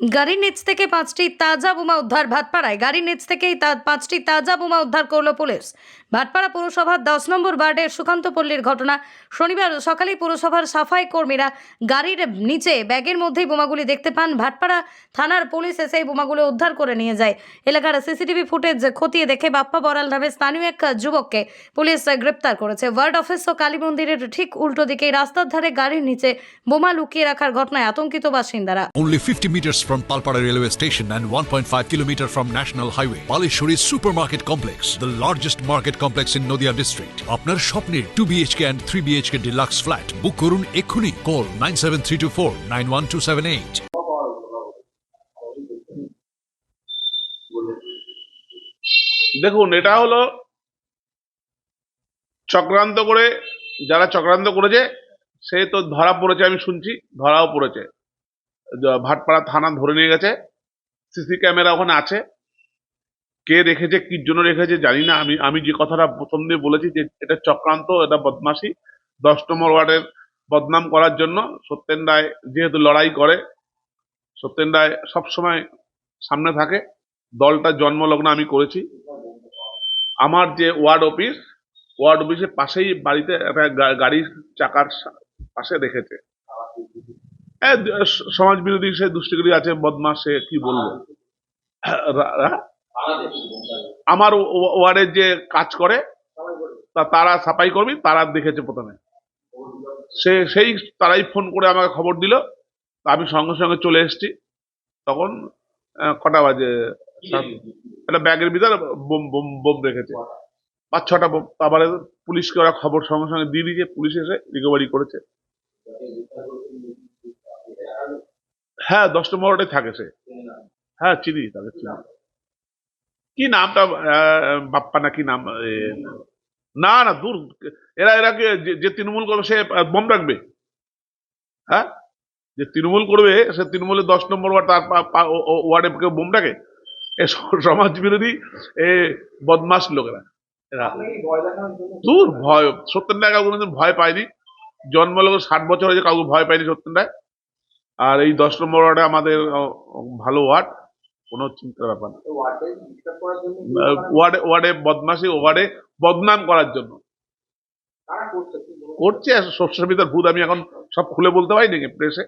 গাড়ির নিচ থেকে পাঁচটি তাজা বোমা উদ্ধার ভাটপাড়ায়। গাড়ির নিচ থেকেই পাঁচটি তাজা বোমা উদ্ধার করল পুলিশ। ভাটপাড়া পুরসভার দশ নম্বর ওয়ার্ডের সুকান্তপল্লীর ঘটনা। শনিবার সকালেই পুরসভার সাফাই কর্মীরা গাড়ির নিচে ব্যাগের মধ্যেই বোমাগুলি দেখতে পান। ভাটপাড়া থানার পুলিশ এসে এই বোমাগুলো উদ্ধার করে নিয়ে যায়। এলাকার সিসিটিভি ফুটেজ খতিয়ে দেখে বাপ্পা বরাল নামে স্থানীয় এক যুবককে পুলিশ গ্রেপ্তার করেছে। ওয়ার্ড অফিস ও কালী মন্দিরের ঠিক উল্টো দিকে রাস্তার ধারে গাড়ির নিচে বোমা লুকিয়ে রাখার ঘটনায় আতঙ্কিত বাসিন্দারা। Only 50 meters from Palpara railway station and 1.5 kilometer from National Highway, Palishuri Supermarket Complex, the largest market complex in Noida district. আপনার স্বপ্নের 2 BHK and 3 BHK deluxe flat বুক করুন এক্ষুনি কল 97324 91278 দেখুন এটা হলো চক্রান্ত করে যারা চক্রান্ত করেছে সে তো ধরা পড়েছে আমি শুনছি ধরাও পড়েছে ভাটপাড়া থানা ধরে নিয়ে গেছে। সিসি ক্যামেরা ওখানে আছে। কে রেখেছে, কি জন্য রেখেছে জানি না। আমি আমি যে কথাটা প্রথম দিয়ে বলেছি যে এটা চক্রান্ত, এটা বদমাসি দশ নম্বর ওয়ার্ডের বদনাম করার জন্য সত্যেন রায় যেহেতু লড়াই করে, সত্যেন রায় সবসময় সামনে থাকে। দলটা জন্মলগ্ন আমি করেছি। আমার যে ওয়ার্ড অফিস, ওয়ার্ড অফিসের পাশেই বাড়িতে একটা গাড়ির চাকার পাশে রেখেছে। হ্যাঁ, সমাজ বিরোধী সে দুষ্টিগুলি আছে বদমাস সে কি বলব? আমার ওয়ার্ডের যে কাজ করে তা তারা সাফাই কর্মী তারা দেখেছে প্রথমে। সে সেই তারাই ফোন করে আমাকে খবর দিল তা আমি সঙ্গে সঙ্গে চলে এসেছি। তখন কটা বাজে? একটা ব্যাগের ভিতরে বোম বোম বোম রেখেছে। পাঁচ ছটা বোম তারপরে পুলিশকে ওরা খবর সঙ্গে সঙ্গে দিয়ে দিয়েছে পুলিশ এসে রিকভারি করেছে। হ্যাঁ দশ নম্বর ওয়ার্ডে থাকে সে। হ্যাঁ চিনি তাকে চিনি। কি নামটা বাপ্পা না কি নাম না না, দূর। এরা এরা যে- তৃণমূল করবে, সে বোম রাখবে? হ্যাঁ? যে তৃণমূল করবে, সে তৃণমূলের দশ নম্বর ওয়ার্ড, তার ওয়ার্ডে কেউ বোম রাখে? এ সমাজ বিরোধী, এ বদমাস লোকেরা। দূর, ভয় সত্যেন কোনোদিন ভয় পায়নি। জন্মলগ্ন ষাট বছর হয়েছে কাউকে ভয় পায়নি সত্যেন রায় আর এই দশ নম্বর ওয়ার্ডে আমাদের ভালো ওয়ার্ড কোনো চিন্তার ব্যাপার না। ওয়ার্ডে ওয়ার্ডে বদমাসি ওয়ার্ডে বদনাম করার জন্য। করছে? শস্য ভিতর ভূত আমি এখন সব খুলে বলতে পারি নাকি প্রেসে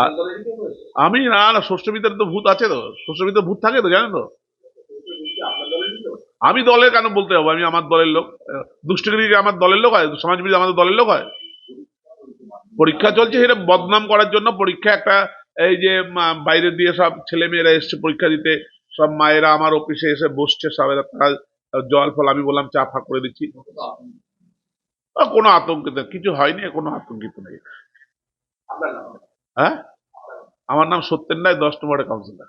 আর আমি না না শস্য ভিতরে তো ভূত আছে তো। শস্য ভিতরে ভূত থাকে তো জানেন তো। আমি দলের কেন বলতে যাব? আমি আমার দলের লোক। দুষ্টগিরি আমার দলের লোক হয়, সমাজবিরোধী আমাদের দলের লোক হয়। পরীক্ষা চলছে, সেটা বদনাম করার জন্য পরীক্ষা একটা, এই যে বাইরে দিয়ে সব ছেলে মেয়েরা এসছে পরীক্ষা দিতে, সব মায়েরা আমার অফিসে এসে বসছে, সব তারা জল ফল, আমি বললাম চা ফা করে দিচ্ছি। কোনো আতঙ্কিত, কিছু হয়নি, কোনো আতঙ্কিত নেই। হ্যাঁ? আমার নাম সত্যেন রায়, দশ নম্বরের কাউন্সিলর